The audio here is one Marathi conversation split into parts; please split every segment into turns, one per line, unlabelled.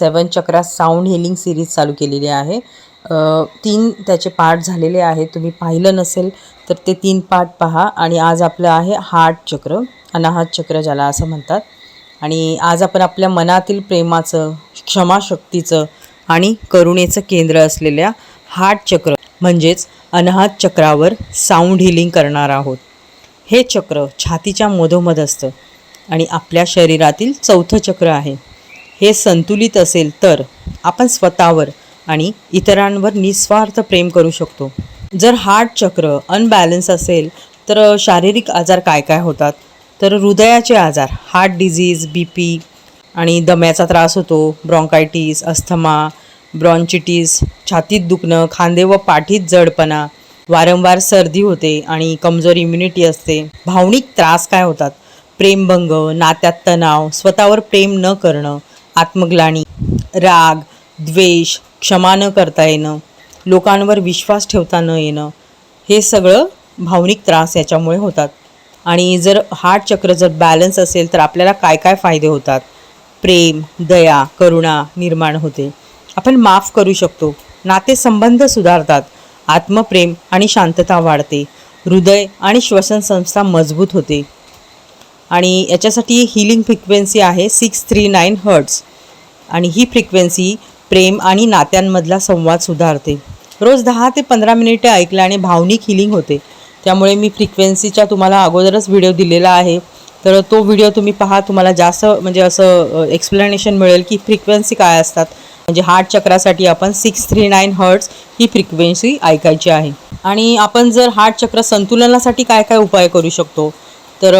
Seven chakra sound healing series चालू केलेली आहे. तीन त्याचे पार्ट झालेले आहेत. तुम्ही पाहिलं नसेल तर ते तीन पार्ट पहा. आणि आज आपलं आहे हार्ट चक्र. अनाहत चक्र ज्याला असं म्हणतात. आणि आज आपण आपल्या मनातील प्रेमाचं क्षमाशक्तीचं आणि करुणेचं केंद्र असलेल्या हार्ट चक्र म्हणजेच अनाहत चक्रावर साऊंड हिलिंग करणार आहोत. हे चक्र छातीच्या मधोमध असतं आणि आपल्या शरीरातील चौथं चक्र आहे. हे संतुलित असेल तर आपण स्वतःवर आणि इतरांवर निस्वार्थ प्रेम करू शकतो. जर हार्ट चक्र अनबॅलन्स असेल तर शारीरिक आजार काय काय होतात? तर हृदयाचे आजार हार्ट डिझीज बी पी आणि दम्याचा त्रास होतो ब्रॉन्कायटीस अस्थमा ब्रॉन्चिटिस छातीत दुखणं खांदे व पाठीत जडपणा वारंवार सर्दी होते आणि कमजोर इम्युनिटी असते. भावनिक त्रास काय होतात? प्रेमभंग नात्यात तणाव स्वतःवर प्रेम न करणं आत्मग्लानी राग द्वेष क्षमा न करता येणं लोकांवर विश्वास ठेवता न येणं हे सगळं भावनिक त्रास याच्यामुळे होतात. आणि जर हार्ट चक्र जर बॅलन्स असेल तर आपल्याला काय काय फायदे होतात? प्रेम दया करुणा निर्माण होते. आपण माफ करू शकतो. नातेसंबंध सुधारतात. आत्मप्रेम आणि शांतता वाढते. हृदय आणि श्वसन संस्था मजबूत होते. आणि याच्यासाठी हिलिंग फ्रिक्वेन्सी आहे सिक्स थ्री नाईन हर्ट्स आणि ही फ्रिक्वेन्सी प्रेम आणि नात्यांमधला संवाद सुधारते. रोज दहा ते पंधरा मिनिटे ऐकल्याने भावनिक हिलिंग होते. त्यामुळे मी फ्रिक्वेन्सीच्या तुम्हाला अगोदरच व्हिडिओ दिलेला आहे. तर तो व्हिडिओ तुम्ही पहा तुम्हाला जास्त म्हणजे असं एक्सप्लेनेशन मिळेल की फ्रिक्वेन्सी काय असतात. म्हणजे हार्ट चक्रासाठी आपण सिक्स थ्री नाईन हर्ट्स ही फ्रिक्वेन्सी ऐकायची आहे. आणि आपण जर हार्ट चक्र संतुलनासाठी काय काय उपाय करू शकतो? तर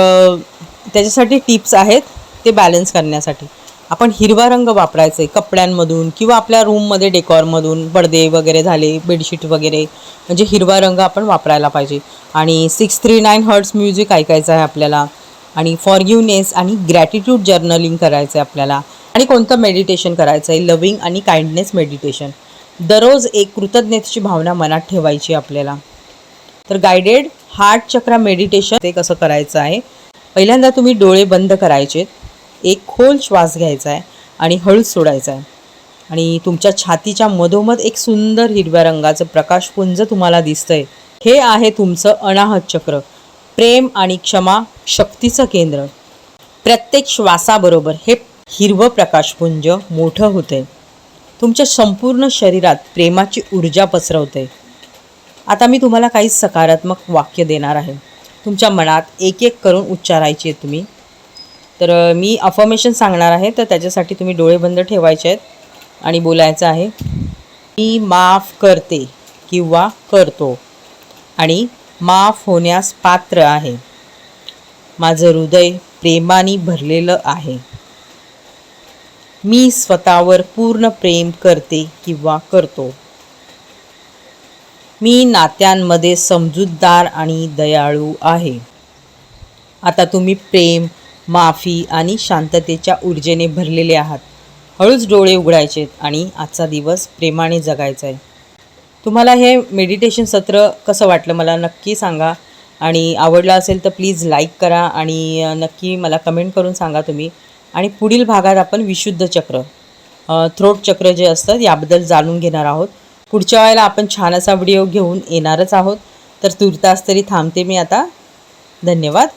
त्याच्यासाठी टिप्स आहेत ते बॅलन्स करण्यासाठी. आपण हिरवा रंग वापरायचा आहे कपड्यांमधून किंवा आपल्या रूममध्ये डेकॉरमधून पडदे वगैरे झाले बेडशीट वगैरे म्हणजे हिरवा रंग आपण वापरायला पाहिजे. आणि six three nine hertz music ऐकायचं आहे आपल्याला. आणि फॉरगिवनेस आणि ग्रॅटिट्यूड जर्नलिंग करायचं आहे आपल्याला. आणि कोणतं मेडिटेशन करायचं आहे लविंग आणि काइंडनेस मेडिटेशन दररोज एक कृतज्ञतेची भावना मनात ठेवायची आपल्याला. तर गायडेड हार्ट चक्रा मेडिटेशन ते कसं करायचं आहे? पहिल्यांदा तुम्ही डोळे बंद करायचे एक खोल श्वास घ्यायचा आहे आणि हळूच सोडायचा आहे. आणि तुमच्या छातीच्या मधोमध एक सुंदर हिरव्या रंगाचं प्रकाशपुंज तुम्हाला दिसतंय. हे आहे तुमचं अनाहत चक्र. प्रेम आणि क्षमा शक्तीचं केंद्र. प्रत्येक श्वासाबरोबर हे हिरवं प्रकाशपुंज मोठं होतंय. तुमच्या संपूर्ण शरीरात प्रेमाची ऊर्जा पसरवते आता मी तुम्हाला काही सकारात्मक वाक्य देणार आहे. तुमच्या मनात एक एक करून उच्चारायची आहे तुम्ही. तर मी अफर्मेशन सांगणार आहे तर त्याच्यासाठी तुम्ही डोळे बंद ठेवायचे आहेत आणि बोलायचं आहे. मी माफ करते किंवा करतो आणि माफ होण्यास पात्र आहे. माझं हृदय प्रेमाने भरलेलं आहे. मी स्वतःवर पूर्ण प्रेम करते किंवा करतो. मी नात्यांमध्ये समजूतदार आणि दयाळू आहे. आता तुम्ही प्रेम माफी आणि शांततेच्या ऊर्जेने भरलेले आहात. हळूच डोळे उघडायचेत आणि आजचा दिवस प्रेमाने जगायचा आहे तुम्हाला हे मेडिटेशन सत्र कसं वाटलं मला नक्की सांगा. आणि आवडलं असेल तर प्लीज लाईक करा आणि नक्की मला कमेंट करून सांगा तुम्ही. आणि पुढील भागात आपण विशुद्ध चक्र थ्रोट चक्र जे असतं याबद्दल जाणून घेणार आहोत. पुढच्या वेळेला आपण छान असा व्हिडिओ घेऊन येणारच आहोत. तर तुर्तास तरी थांबते मी आता. धन्यवाद.